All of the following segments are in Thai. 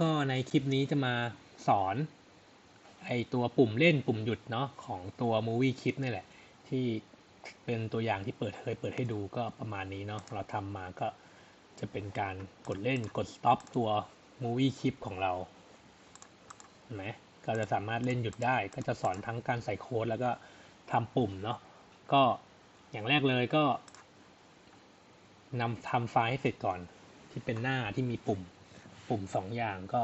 ก็ในคลิปนี้จะมาสอนไอตัวปุ่มเล่นปุ่มหยุดเนาะของตัว Movie Clip นี่แหละ ที่เป็นตัวอย่างที่เปิดเคยเปิดให้ดูก็ประมาณนี้เนาะเราทำมาก็จะเป็นการกดเล่นกด stop ตัว Movie Clip ของเราเห็นไหมก็จะสามารถเล่นหยุดได้ ก็จะสอนทั้งการใส่โค้ดแล้วก็ทำปุ่มเนาะก็อย่างแรกเลยก็นำทำไฟล์ให้เสร็จก่อนที่เป็นหน้าที่มีปุ่ม ปุ่มสองอย่างก็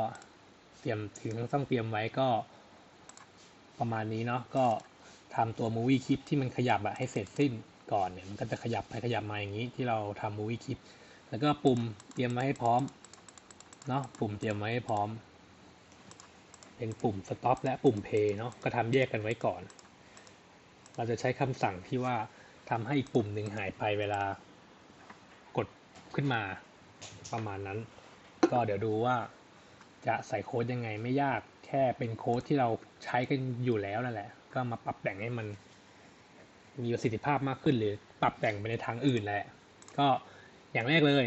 เตรียมถึงต้องเตรียมไว้ก็ประมาณนี้เนาะก็ทำตัว movie clip ที่มันขยับอะให้เสร็จสิ้นก่อนเนี่ยมันก็จะขยับไปขยับมาอย่างนี้ที่เราทำ movie clip แล้วก็ปุ่มเตรียมไว้ให้พร้อมเนาะปุ่มเตรียมไว้ให้พร้อม เป็นปุ่ม stop และปุ่ม play เนาะก็ทำแยกกันไว้ก่อน เราจะใช้คำสั่งที่ว่าทำให้อีกปุ่มหนึ่งหายไปเวลากดขึ้นมาประมาณนั้น ก็เดี๋ยวดูว่าจะใส่โค้ดยังไงไม่ยากแค่เป็นโค้ดที่เราใช้กันอยู่แล้วนั่นแหละ ก็มาปรับแต่งให้มัน มีประสิทธิภาพมากขึ้นหรือปรับแต่งไปในทางอื่นแหละ ก็อย่างแรกเลย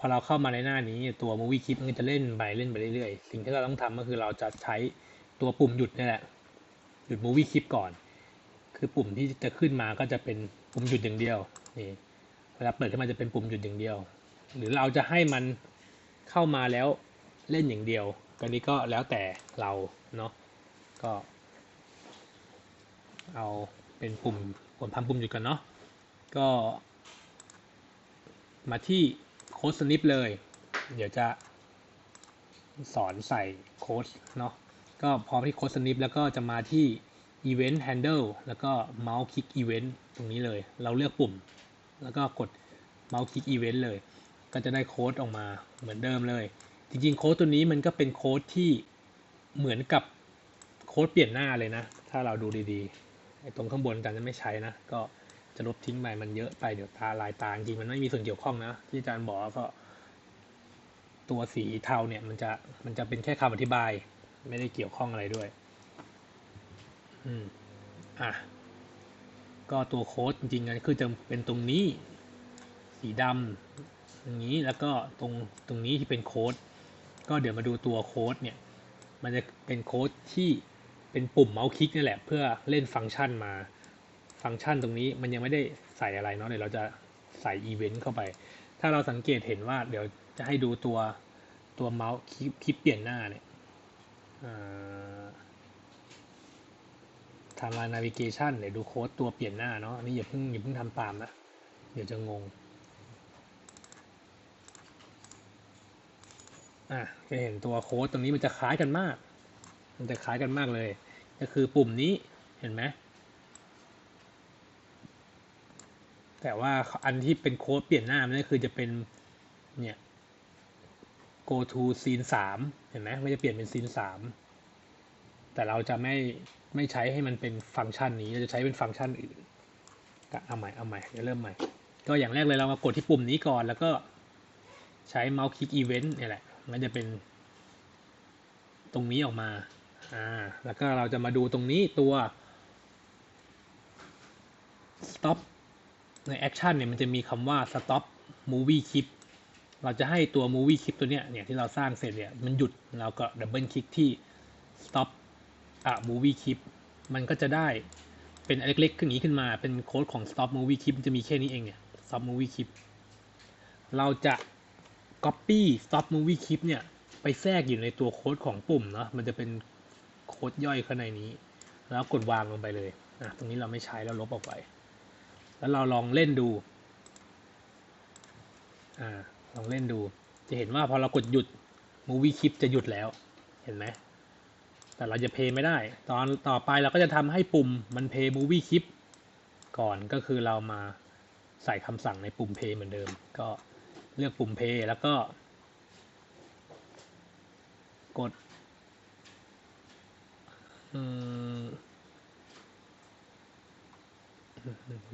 พอเราเข้ามาในหน้านี้ตัว movie clip มันจะเล่นไปเล่นไปเรื่อยๆ สิ่งที่เราต้องทำก็คือเราจะใช้ตัวปุ่มหยุดนี่แหละ หยุด movie clip ก่อน คือปุ่มที่จะขึ้นมาก็จะเป็นปุ่มหยุดอย่างเดียวนี่เวลาเปิดขึ้นมาจะเป็นปุ่มหยุดอย่างเดียว หรือเราจะให้มัน เข้ามาแล้วเล่นอย่างเดียวก็นี้ก็แล้วแต่เราเนาะก็ เอาเป็นปุ่มผมทำปุ่มหยุดกันเนาะก็ มาที่โค้ดสนิปเลย เดี๋ยวจะสอนใส่โค้ดเนาะก็พร้อมที่โค้ดสนิปแล้วก็จะมาที่ Event Handle แล้วก็ Mouse Click Event ตรงนี้เลย เราเลือกปุ่ม แล้วก็กด Mouse Click Event เลย ก็จะได้โค้ดออกมาเหมือนเดิมเลย จริงๆโค้ดตัวนี้มันก็เป็นโค้ดที่เหมือนกับโค้ดเปลี่ยนหน้าเลยนะ ถ้าเราดูดีๆไอ้ตรงข้างบนกันจะไม่ใช้นะ ก็จะลบทิ้งไปมันเยอะไปเดี๋ยวตาลายตาจริงมันไม่มีส่วนเกี่ยวข้องนะ ที่อาจารย์บอกก็ ตัวสีเทาเนี่ยมันจะมันจะเป็นแค่คำอธิบาย ไม่ได้เกี่ยวข้องอะไรด้วย อืมอะก็ตัวโค้ดจริงๆคือจะเป็นตรงนี้ สีดำ อย่างนี้แล้วก็ตรงตรงนี้ที่เป็นโค้ดก็เดี๋ยวมาดูตัวโค้ดเนี่ยมันจะเป็นโค้ดที่เป็นปุ่มเมาส์คลิกนี่แหละ เพื่อเล่นฟังก์ชันมา ฟังก์ชันตรงนี้มันยังไม่ได้ใส่อะไรเนาะเดี๋ยวเราจะใส่อีเวนต์เข้าไป ถ้าเราสังเกตเห็นว่าเดี๋ยวจะให้ดูตัวตัวเมาส์คลิปคลิปเปลี่ยนหน้าเนี่ยทำลายนาวิเกชันเดี๋ยวดูโค้ดตัวเปลี่ยนหน้าเนาะอันนี้อย่าเพิ่งอย่าเพิ่งทำตามนะ เดี๋ยวจะงง อะจะเห็นตัวโค้ดตรงนี้มันจะคล้ายกันมาก มันจะคล้ายกันมากเลย ก็คือปุ่มนี้เห็นไหมแต่ว่าอันที่เป็นโค้ดเปลี่ยนหน้ามันก็คือจะเป็นเนี่ย go to scene 3เห็นไหมมันจะเปลี่ยนเป็น scene 3แต่เราจะไม่ไม่ใช้ให้มันเป็นฟังก์ชันนี้เราจะใช้เป็นฟังก์ชันอื่นเอาใหม่เอาใหม่จะเริ่มใหม่ ก็อย่างแรกเลยเรามากดที่ปุ่มนี้ก่อนแล้วก็ใช้เมาส์คลิกอีเวนต์เนี่ยแหละ มันจะเป็น ตรงนี้ออกมา อ่า แล้วก็เราจะมาดูตรงนี้ตัว stop ใน action เนี่ยมันจะมีคำว่า stop movie clip เราจะให้ตัว movie clip ตัวเนี้ยเนี่ยที่เราสร้างเสร็จเนี่ยมันหยุดเราก็ดับเบิลคลิกที่ stop อะ movie clip มันก็จะได้เป็นเล็กๆขึ้นนี้ขึ้นมาเป็นโค้ดของ stop movie clip มันจะมีแค่นี้เองเนี่ย stop movie clip เราจะ copy stop movie clip เนี่ย ไปแทรกอยู่ในตัวโค้ดของปุ่มเนาะมันจะเป็นโค้ดย่อยข้างในนี้ แล้วกดวางลงไปเลยอะตรงนี้เราไม่ใช้แล้วลบออกไป แล้วเราลองเล่นดูอ่าลองเล่นดู จะเห็นว่าพอเรากดหยุด movie clip จะหยุดแล้วเห็นไหมแต่เราจะเพย์ไม่ได้ ตอนต่อไปเราก็จะทำให้ปุ่มมันเพย์ movie clip ก่อนก็คือเรามาใส่คำสั่งในปุ่มเพย์เหมือนเดิมก็ เลือกปุ่ม Play แล้วก็ กด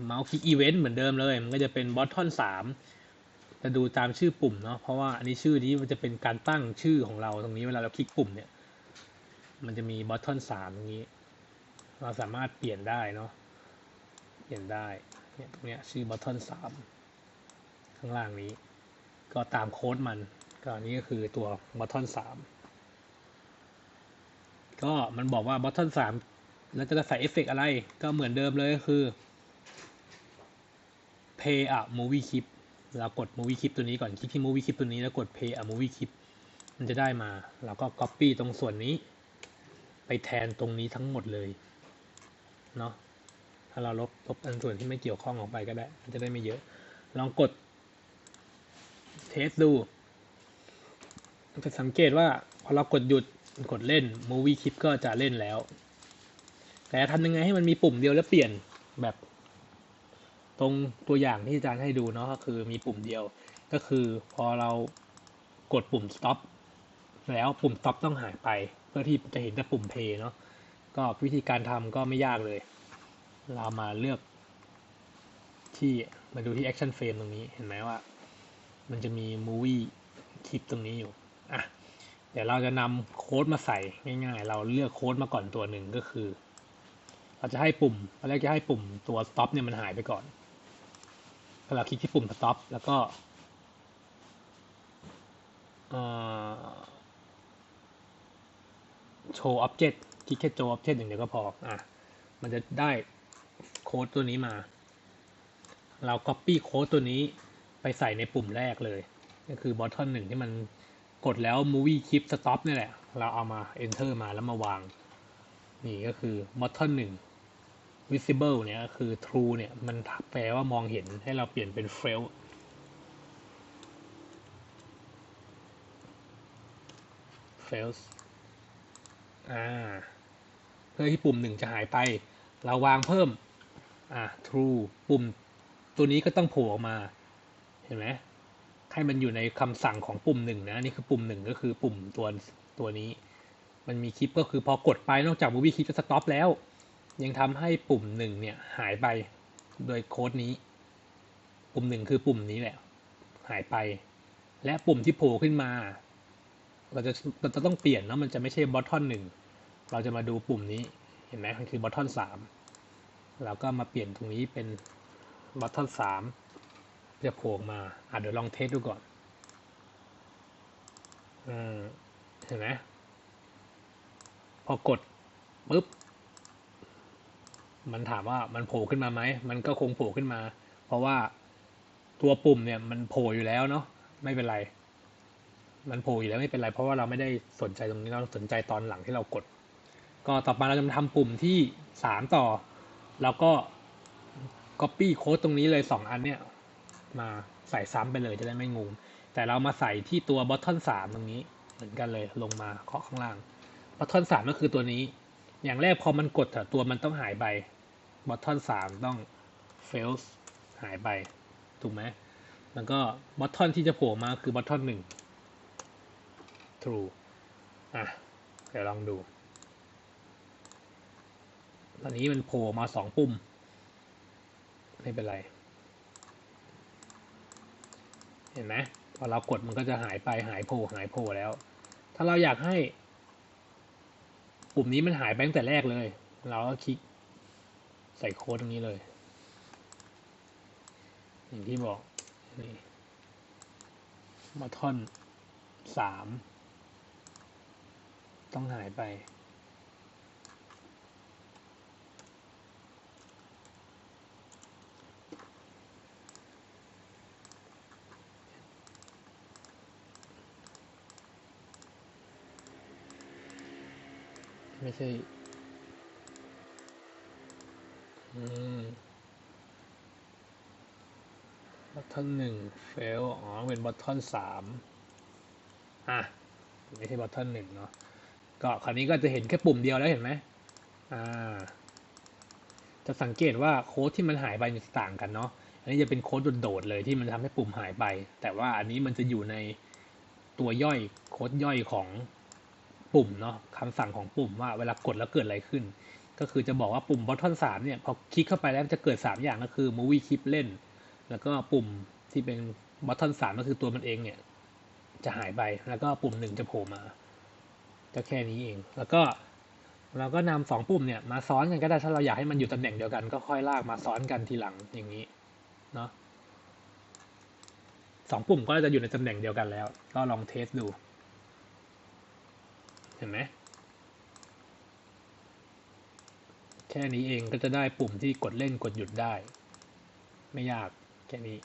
เมาส์คลิกอีเวนต์เหมือนเดิมเลย มันก็จะเป็นบอททอนสามจะดูตามชื่อปุ่มเนาะเพราะว่าอันนี้ชื่อนี้มันจะเป็นการตั้งชื่อของเราตรงนี้เวลาเราคลิกปุ่มเนี่ย มันจะมีบอททอนสามตรงนี้ เราสามารถเปลี่ยนได้เนาะเปลี่ยนได้เนี่ยตรงเนี้ยชื่อบอททอนสามข้างล่างนี้ ก็ตามโค้ดมัน ก็อันนี้ก็คือตัว button สามก็มันบอกว่า button สามแล้วจะใส่เอฟเฟกอะไร ก็เหมือนเดิมเลยก็คือ play a movie clip เรากด movie clip ตัวนี้ก่อน คลิกที่ movie clip ตัวนี้แล้วกด play a movie clip มันจะได้มาเราก็ copy ตรงส่วนนี้ ไปแทนตรงนี้ทั้งหมดเลย เนาะถ้าเราลบลบอันส่วนที่ไม่เกี่ยวข้องออกไปก็ได้ มันจะได้ไม่เยอะ ลองกด ทสดูจะสังเกตว่าพอเรากดหยุดกดเล่น movie clip ก็จะเล่นแล้ว แต่ทำยังไงให้มันมีปุ่มเดียวแล้วเปลี่ยนแบบ ตรงตัวอย่างที่อาจารย์ให้ดูเนาะก็คือมีปุ่มเดียว ก็คือพอเรากดปุ่ม stop แล้วปุ่ม stop ต้องหายไป เพื่อที่จะเห็นแต่ปุ่ม play เนาะก็วิธีการทำก็ไม่ยากเลย เรามาเลือกที่มาดูที่ action frame ตรงนี้เห็นไหมว่า มันจะมี movie คลิปตรงนี้อยู่อะเดี๋ยวเราจะนำโค้ดมาใส่ง่าย ๆ เราเลือกโค้ดมาก่อนตัวหนึ่งก็คือ เราจะให้ปุ่มตอนแรกจะให้ปุ่มตัว stop เนี่ยมันหายไปก่อนพอเราคลิกที่ปุ่ม stop แล้วก็โชว์ object คลิกแค่โชว์ object อย่างเดียวก็พออะมันจะได้โค้ดตัวนี้มา เรา copy โค้ดตัวนี้ ไปใส่ในปุ่มแรกเลย ก็คือ button หนึ่งที่มันกดแล้ว movie clip stop นี่แหละ เราเอามา enter มาแล้วมาวาง นี่ก็คือ button หนึ่ง visible เนี่ยคือ true เนี่ย มันแปลว่ามองเห็นให้เราเปลี่ยนเป็น fail fails อ่า เพื่อที่ปุ่มหนึ่งจะหายไป เราวางเพิ่ม อ่า true ปุ่มตัวนี้ก็ต้องโผล่ออกมา เห็นไหมให้มันอยู่ในคำสั่งของปุ่มหนึ่งนะนี่คือปุ่มหนึ่งก็คือปุ่มตัวตัวนี้ มันมีคลิปก็คือพอกดไปนอกจาก movie คลิปจะ stop แล้ว ยังทำให้ปุ่มหนึ่งเนี่ยหายไปโดยโค้ดนี้ ปุ่มหนึ่งคือปุ่มนี้แหละ หายไป และปุ่มที่โผล่ขึ้นมา เราจะเราจะต้องเปลี่ยนแล้วมันจะไม่ใช่บอททอนหนึ่งเราจะมาดูปุ่มนี้เห็นไหมมันคือบอททอนสามเราก็มาเปลี่ยนตรงนี้เป็นบอททอนสาม จะโผล่มาอะเดี๋ยวลองเทสดูก่อนอืมเห็นไหมพอกดปุ๊บ มันถามว่ามันโผล่ขึ้นมาไหม มันก็คงโผล่ขึ้นมา เพราะว่าตัวปุ่มเนี่ยมันโผล่อยู่แล้วเนาะ ไม่เป็นไร มันโผล่อยู่แล้วไม่เป็นไร เพราะว่าเราไม่ได้สนใจตรงนี้ เราสนใจตอนหลังที่เรากด ก็ต่อไปเราจะมาทำปุ่มที่สามต่อ แล้วก็ copy โค้ดตรงนี้เลยสองอันเนี่ย มาใส่ซ้ำไปเลยจะได้ไม่งงแต่เรามาใส่ที่ตัว button สามตรงนี้เหมือนกันเลยลงมาเคาะข้างล่าง button สามก็คือตัวนี้ อย่างแรกพอมันกดตัวมันต้องหายไป button สามต้อง fails หายไป ถูกไหมแล้วก็ button ที่จะโผล่มาคือ button หนึ่ง true อะ เดี๋ยวลองดู ตอนนี้มันโผล่มาสองปุ่ม ไม่เป็นไร เห็นไหมพอเรากดมันก็จะหายไปหายโผล่หายโผล่แล้ว ถ้าเราอยากให้ปุ่มนี้มันหายไปตั้งแต่แรกเลย เราก็คลิกใส่โค้ดตรงนี้เลย อย่างที่บอกนี่มาท่อนสามต้องหายไป ไม่ใช่ อืมบัตทอนหนึ่งเฟลอ๋อ เป็นบัตทอนสามอะ ไม่ใช่บัตทอนหนึ่งเนาะ ก็คราวนี้ก็จะเห็นแค่ปุ่มเดียวแล้วเห็นไหม อ่า จะสังเกตว่าโค้ดที่มันหายไปมันต่างกันเนาะ อันนี้จะเป็นโค้ดโดดๆเลยที่มันทำให้ปุ่มหายไป แต่ว่าอันนี้มันจะอยู่ในตัวย่อยโค้ดย่อยของ ปุ่มเนาะคำสั่งของปุ่มว่าเวลากดแล้วเกิดอะไรขึ้น ก็คือจะบอกว่าปุ่ม button สามเนี่ยพอคลิกเข้าไปแล้วจะเกิดสามอย่างก็คือ movie clip เล่น แล้วก็ปุ่มที่เป็น button สามก็คือตัวมันเองเนี่ยจะหายไปแล้วก็ปุ่มหนึ่งจะโผล่มาก็แค่นี้เอง แล้วก็เราก็นำสองปุ่มเนี่ยมาซ้อนกันก็ได้ถ้าเราอยากให้มันอยู่ตำแหน่งเดียวกัน ก็ค่อยลากมาซ้อนกันทีหลังอย่างนี้เนาะสองปุ่มก็จะอยู่ในตำแหน่งเดียวกันแล้ว ก็ลองเทสดู เห็นไหมแค่นี้เองก็จะได้ปุ่มที่กดเล่นกดหยุดได้ ไม่ยากแค่นี้